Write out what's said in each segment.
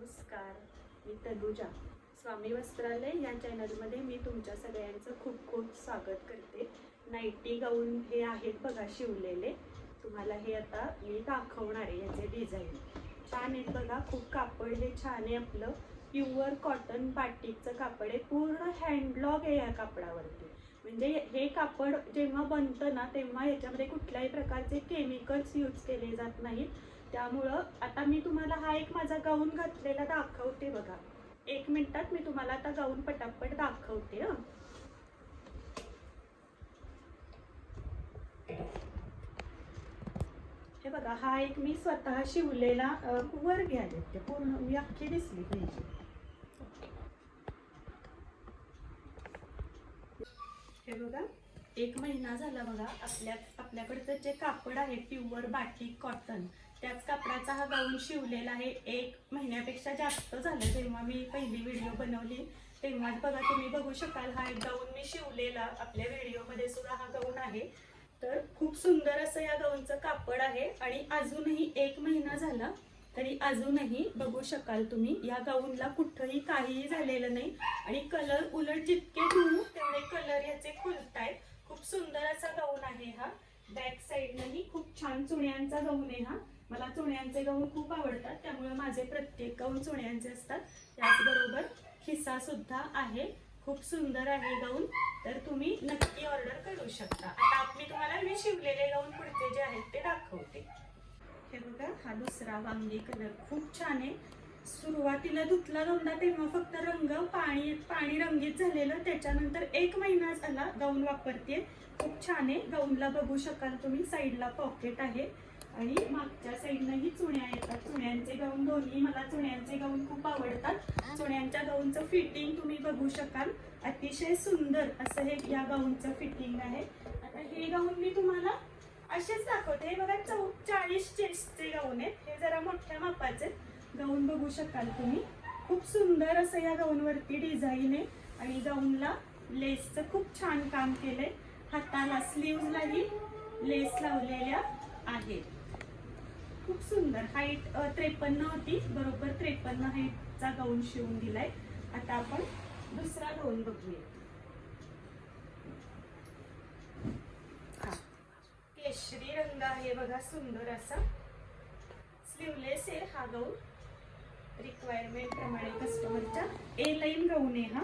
नमस्कार मी तनुजा. स्वामी वस्त्रालय या चॅनलमध्ये मी तुमच्या सगळ्यांचं खूप खूप स्वागत करते. नाईटी गाऊन हे आहेत बघा शिवलेले. तुम्हाला हे आता मी दाखवणार आहे याचे डिझाईन छान आहेत बघा खूप कापड हे छान आहे आपलं. प्युअर कॉटन बाटिकचं कापड आहे. पूर्ण हँडलॉग आहे या कापडावरती. म्हणजे हे कापड जेव्हा बनतं ना तेव्हा याच्यामध्ये कुठल्याही प्रकारचे केमिकल्स यूज केले जात नाहीत. त्यामुळं आता मी तुम्हाला हा एक माझा गाऊन घातलेला दाखवते बघा. एक मिनिटात मी तुम्हाला आता गाऊन पटापट दाखवते हं. हे बघा हा एक मी स्वतः शिवलेला वर घ्याले ते पूर्ण व्याख्या अख्खी दिसली पाहिजे. हे बघा एक महिना झाला बघा आपल्या आपल्याकडचं जे कापड आहे प्युअर बाटिक कॉटन त्याच कापडाचा हा गाऊन शिवलेला आहे. एक महिन्यापेक्षा जास्त झालं जेव्हा मी पहिली व्हिडिओ बनवली. तेव्हाच बघा तुम्ही बघू शकाल हा एक गाऊन मी शिवलेला. आपल्या व्हिडिओमध्ये सुद्धा हा गाऊन आहे. तर खूप सुंदर असं या गाऊनचं कापड आहे. आणि अजूनही एक महिना झाला तरी अजूनही बघू शकाल तुम्ही या गाऊनला कुठंही काहीही झालेलं नाही. आणि कलर उलट जितके धुवू तेवढे कलर याचे खुलतायत. खूप सुंदर असा गाऊन आहे हा. बॅक साईडनंही खूप छान चुण्यांचा गाऊन आहे हा. मला चुण्यांचे गहू खूप आवडतात त्यामुळे माझे प्रत्येक गहू चुण्यांचे असतात. त्याचबरोबर खिस्सा सुद्धा आहे. खूप सुंदर आहे गाऊन तर तुम्ही नक्की ऑर्डर करू शकता. आता मी तुम्हाला मी शिवलेले गाऊन पुढचे जे आहेत ते दाखवते. हे बघा हा दुसरा वांगी कलर खूप छान आहे. सुरुवातीला धुतला दोनदा तेव्हा फक्त रंग पाणी पाणी रंगीत झालेलं. त्याच्यानंतर एक महिना झाला गाऊन वापरते खूप छान आहे. गाऊनला बघू शकाल तुम्ही. साईडला पॉकेट आहे. आणि मागच्या साईडनंही चुण्या येतात. चुण्यांचे गाऊन दोन्ही मला चुण्यांचे गाऊन खूप आवडतात. चुण्यांच्या गाऊनचं फिटिंग तुम्ही बघू शकाल. अतिशय सुंदर असं हे या गाऊनचं फिटिंग आहे. आता हे गाऊन मी तुम्हाला असेच दाखवते. हे बघा चौ चाळीस चेस्टचे गाऊन आहेत. हे जरा मोठ्या मापाचे आहेत. गाऊन बघू शकाल तुम्ही. खूप सुंदर असं या गाऊनवरती डिझाईन आहे. आणि गाऊनला लेसचं खूप छान काम केलंय. हाताला स्लीवलाही लेस लावलेल्या आहेत. खूप सुंदर. हाईट त्रेपन्न होती. बरोबर त्रेपन्न हाईटचा गाऊन शिवून दिलाय. आता आपण दुसरा गाऊन बघूया. हा. केशरी रंग आहे बघा सुंदर असा. स्लीवलेस आहे हा गाऊन रिक्वायरमेंट प्रमाणे कस्टमरच्या ए लाईन गाऊन आहे हा.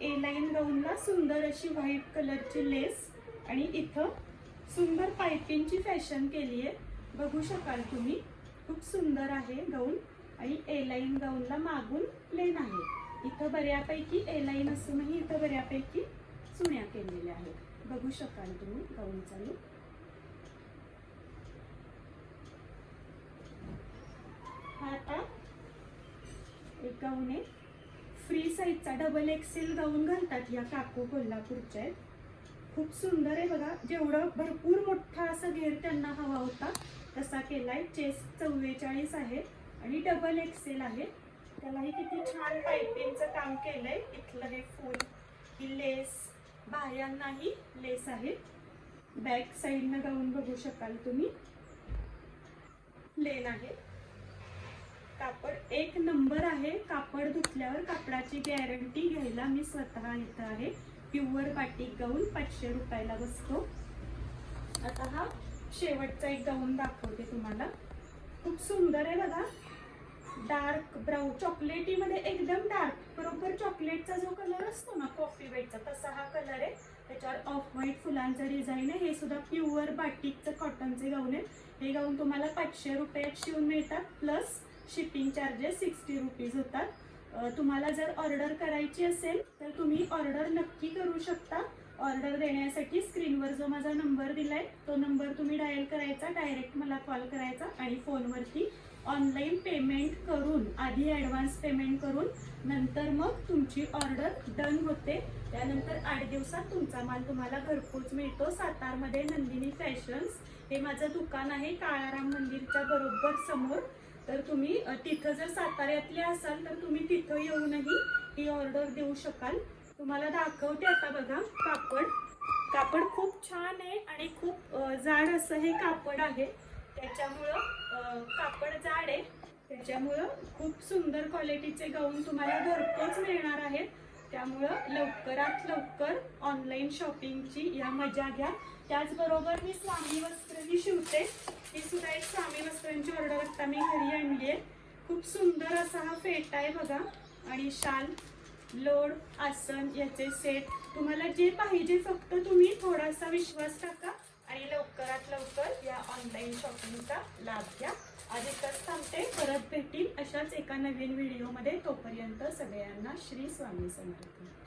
ए लाईन गाऊनला सुंदर अशी व्हाईट कलरची लेस आणि इथं सुंदर पायपिंगची फॅशन केली आहे बघू शकाल तुम्ही. खूप सुंदर आहे गाऊन आणि एलाईन गाऊनला मागून प्लेन आहे. इथं बऱ्यापैकी एलाईन असूनही इथं बऱ्यापैकी चुण्या केलेल्या आहेत. बघू शकाल तुम्ही गाऊनचा लुक हा आता एक गाऊन आहे. फ्री साईजचा डबल एक्सेल गाऊन घालतात या काकू कोल्हापूरच्या आहेत. खूप सुंदर आहे बघा. जेवढं भरपूर मोठा असा घेर त्यांना हवा होता तसा केलाय. चेस्ट चव्वेचाळीस आहे आणि डबल एक्सेल आहे. त्यालाही किती छान पायपिंगचं काम केलंय. इथलं हे फूल ही लेस बाह्यांनाही लेस आहे. बॅक साईडनं गाऊन बघू शकाल तुम्ही. प्लेन आहे. कापड एक नंबर आहे. कापड धुतल्यावर कापडाची गॅरंटी घ्यायला मी स्वतः इथं आहे. प्युअर बाटिक गाऊन पाचशे रुपयाला बसतो. आता हा शेवटचा एक गाऊन दाखवते तुम्हाला. खूप सुंदर आहे बघा. डार्क ब्राऊन चॉकलेटीमध्ये एकदम डार्क बरोबर चॉकलेटचा जो कलर असतो ना कॉफी वेटचा तसा हा कलर आहे. त्याच्यावर ऑफ व्हाईट फुलांचं डिझाईन आहे. हे सुद्धा प्युअर बाटिकचं कॉटनचे गाऊन आहे हे गाऊन तुम्हाला पाचशे रुपयात शिवून मिळतात. Plus shipping charges sixty rupees होतात. तुम्हाला जर ऑर्डर करायची असेल तर तुम्ही ऑर्डर नक्की करू शकता. ऑर्डर देण्यासाठी स्क्रीनवर जो माझा नंबर दिलाय तो नंबर तुम्ही डायल करायचा डायरेक्ट मला कॉल करायचा आणि फोनवरती ऑनलाईन पेमेंट करून आधी ॲडव्हान्स पेमेंट करून नंतर मग तुमची ऑर्डर डन होते. त्यानंतर आठ दिवसात तुमचा माल तुम्हाला घरपोच मिळतो. सातारमध्ये नंदिनी फॅशन्स हे माझं दुकान आहे काळाराम मंदिरच्या बरोबर समोर. तर तुम्ही तिथं जर साताऱ्यातले असाल तर तुम्ही तिथं येऊनही ही ऑर्डर देऊ शकाल. तुम्हाला दाखवते आता बघा कापड. कापड खूप छान आहे आणि खूप जाड असं हे कापड आहे. त्याच्यामुळं कापड जाड आहे. त्याच्यामुळं खूप सुंदर क्वालिटीचे गाऊन तुम्हाला घरपोच मिळणार आहेत. त्यामुळं लवकरात लवकर ऑनलाईन शॉपिंगची या मजा घ्या. त्याचबरोबर मी स्वामी वस्त्र ही शिवते. ही सुद्धा एक स्वामी वस्त्रांची ऑर्डर आता मी घरी आणली आहे खूप सुंदर असा हा फेटा आहे बघा. आणि शाल. लोड आसन याचे सेट तुम्हाला जे पाहिजे फक्त तुम्ही थोडासा विश्वास टाका आणि लवकरात लवकर या ऑनलाईन शॉपिंगचा लाभ घ्या. आज तर थांबते. परत भेटील अशाच एका नवीन व्हिडिओमध्ये तोपर्यंत सगळ्यांना श्री स्वामी समर्थ.